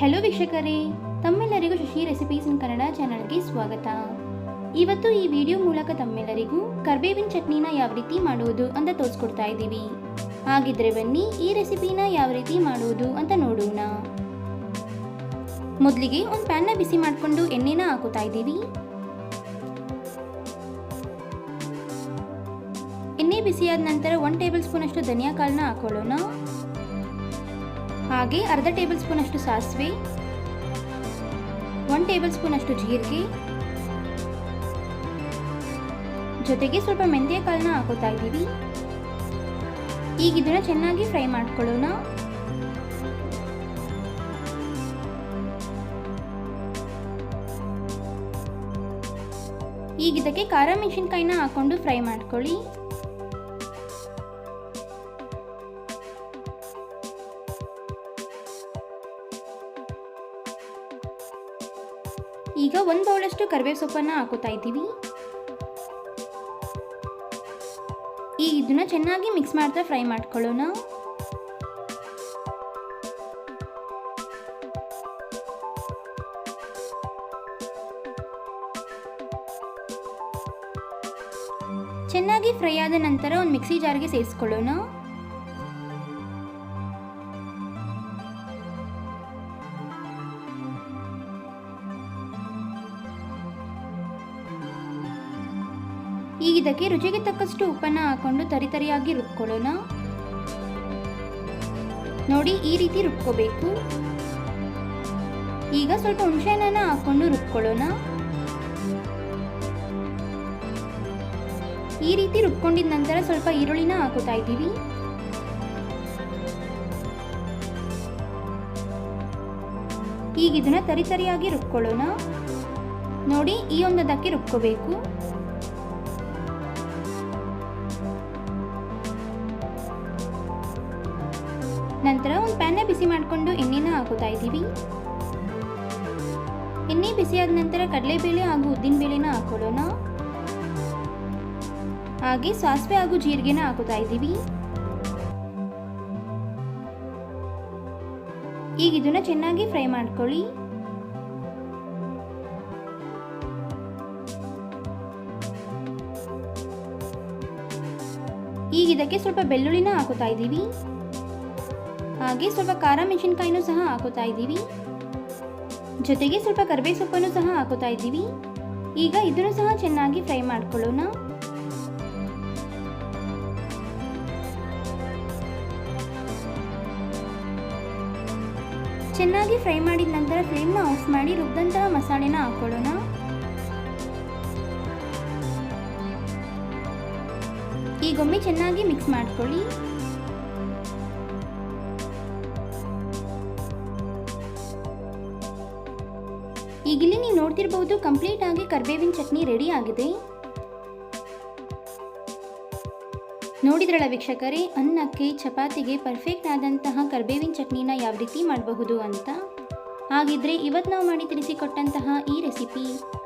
Hello ವೀಕ್ಷಕರೇ, ತಮ್ಮೆಲ್ಲರಿಗೂ Shashi recipes ಇನ್ ಕನ್ನಡ ಚಾನಲ್ಗೆ ಸ್ವಾಗತ. ಇವತ್ತು ಈ ವಿಡಿಯೋ ಮೂಲಕ ತಮ್ಮೆಲ್ಲರಿಗೂ ಕರ್ಬೇವಿನ ಚಟ್ನಿನ ಯಾವ ರೀತಿ ಮಾಡುವುದು ಅಂತ ತೋರಿಸ್ಕೊಡ್ತಾ ಇದ್ದೀವಿ. ಹಾಗಿದ್ರೆ ಬನ್ನಿ ಈ ರೆಸಿಪಿನ ಯಾವ ರೀತಿ ಮಾಡುವುದು ಅಂತ ನೋಡೋಣ. ಮೊದಲಿಗೆ ಒಂದು ಪ್ಯಾನ್ನ ಬಿಸಿ ಮಾಡಿಕೊಂಡು ಎಣ್ಣೆನ ಹಾಕೋತಾ ಇದ್ದೀವಿ. ಎಣ್ಣೆ ಬಿಸಿಯಾದ ನಂತರ ಒನ್ ಟೇಬಲ್ ಸ್ಪೂನ್ ಅಷ್ಟು ಧನಿಯಾ ಕಾಳನ್ನ ಹಾಕೊಳ್ಳೋಣ. ಹಾಗೆ ಅರ್ಧ ಟೇಬಲ್ ಸ್ಪೂನ್ ಅಷ್ಟು ಸಾಸಿವೆ ಒನ್ ಟೇಬಲ್ ಸ್ಪೂನ್ ಅಷ್ಟು ಜೀರಿಗೆ. ಜೊತೆಗೆ ಸ್ವಲ್ಪ ಮೆಂತ್ಯ ಕಾಳನ್ನ ಹಾಕೋತಾ ಇದ್ದೀವಿ. ಈಗ ಇದನ್ನ ಚೆನ್ನಾಗಿ ಫ್ರೈ ಮಾಡ್ಕೊಳ್ಳೋಣ. ಈಗ ಇದಕ್ಕೆ ಖಾರ ಮೆಣಸಿನ್ಕಾಯಿನ ಹಾಕೊಂಡು ಫ್ರೈ ಮಾಡ್ಕೊಳ್ಳಿ. ಈಗ ಒಂದು ಬೌಲಷ್ಟು ಕರಿಬೇವು ಸೊಪ್ಪನ್ನು ಹಾಕೋತಾ ಇದ್ದೀವಿ. ಈ ಇದನ್ನ ಚೆನ್ನಾಗಿ ಮಿಕ್ಸ್ ಮಾಡ್ತಾ ಫ್ರೈ ಮಾಡ್ಕೊಳ್ಳೋಣ. ಚೆನ್ನಾಗಿ ಫ್ರೈ ಆದ ನಂತರ ಒಂದು ಮಿಕ್ಸಿ ಜಾರ್ಗೆ ಸೇರಿಸ್ಕೊಳ್ಳೋಣ. ಈಗ ಇದಕ್ಕೆ ರುಚಿಗೆ ತಕ್ಕಷ್ಟು ಉಪ್ಪನ್ನು ಹಾಕೊಂಡು ತರಿತರಿಯಾಗಿ ರುಬ್ಕೊಳ್ಳೋಣ. ನೋಡಿ, ಈ ರೀತಿ ರುಬ್ಕೋಬೇಕು. ಈಗ ಸ್ವಲ್ಪ ಹುಣಸೆಹಣ್ಣನ್ನು ಹಾಕೊಂಡು ರುಬ್ಕೊಳ್ಳೋಣ. ಈ ರೀತಿ ರುಬ್ಕೊಂಡಿದ ನಂತರ ಸ್ವಲ್ಪ ಈರುಳ್ಳಿನ ಹಾಕೋತಾ ಇದ್ದೀವಿ. ಈಗ ಇದನ್ನ ತರಿತರಿಯಾಗಿ ರುಬ್ಕೊಳ್ಳೋಣ. ನೋಡಿ, ಈ ಒಂದು ಅದಕ್ಕೆ ರುಬ್ಕೋಬೇಕು. ನಂತರ ಒಂದು ಪ್ಯಾನ್ನ ಬಿಸಿ ಮಾಡಿಕೊಂಡು ಎಣ್ಣೆನ ಹಾಕೋತಾ ಇದ್ದೀವಿ. ಎಣ್ಣೆ ಬಿಸಿಯಾದ ನಂತರ ಕಡಲೆಬೇಳೆ ಹಾಗೂ ಉದ್ದಿನಬೇಳೆನ ಹಾಕೊಳ್ಳೋಣ. ಹಾಗೆ ಸಾಸಿವೆ ಹಾಗೂ ಜೀರಿಗೆನ ಹಾಕೋತಾ ಇದ್ದೀವಿ. ಈಗ ಇದನ್ನ ಚೆನ್ನಾಗಿ ಫ್ರೈ ಮಾಡ್ಕೊಳ್ಳಿ. ಈಗ ಇದಕ್ಕೆ ಸ್ವಲ್ಪ ಬೆಳ್ಳುಳ್ಳಿನ ಹಾಕೋತಾ ಇದ್ದೀವಿ. ಹಾಗೆ ಸ್ವಲ್ಪ ಖಾರ ಮೆಣಸಿನ್ಕಾಯಿನೂ ಸಹ ಹಾಕೋತಾ ಇದ್ದೀವಿ. ಜೊತೆಗೆ ಸ್ವಲ್ಪ ಕರ್ಬೇ ಸೊಪ್ಪನ್ನು ಸಹ ಹಾಕೋತಾ ಇದ್ದೀವಿ. ಈಗ ಇದನ್ನು ಸಹ ಚೆನ್ನಾಗಿ ಫ್ರೈ ಮಾಡ್ಕೊಳ್ಳೋಣ. ಚೆನ್ನಾಗಿ ಫ್ರೈ ಮಾಡಿದ ನಂತರ ಫ್ಲೇಮ್ನ ಆಫ್ ಮಾಡಿ ರುಬ್ಬಿದಂತಹ ಮಸಾಲೆನ ಹಾಕೊಳ್ಳೋಣ ಈಗೊಮ್ಮೆ ಚೆನ್ನಾಗಿ ಮಿಕ್ಸ್ ಮಾಡ್ಕೊಳ್ಳಿ. ಈಗಿಲ್ಲಿ ನೀವು ನೋಡ್ತಿರ್ಬೋದು ಕಂಪ್ಲೀಟ್ ಆಗಿ ಕರ್ಬೇವಿನ ಚಟ್ನಿ ರೆಡಿ ಆಗಿದೆ. ನೋಡಿದ್ರಲ್ಲ ವೀಕ್ಷಕರೇ, ಅನ್ನಕ್ಕೆ, ಚಪಾತಿಗೆ ಪರ್ಫೆಕ್ಟ್ ಆದಂತಹ ಕರ್ಬೇವಿನ ಚಟ್ನಿನ ಯಾವ ರೀತಿ ಮಾಡಬಹುದು ಅಂತ? ಹಾಗಿದ್ರೆ ಇವತ್ತು ನಾವು ಮಾಡಿ ತಿಳಿಸಿಕೊಟ್ಟಂತಹ ಈ ರೆಸಿಪಿ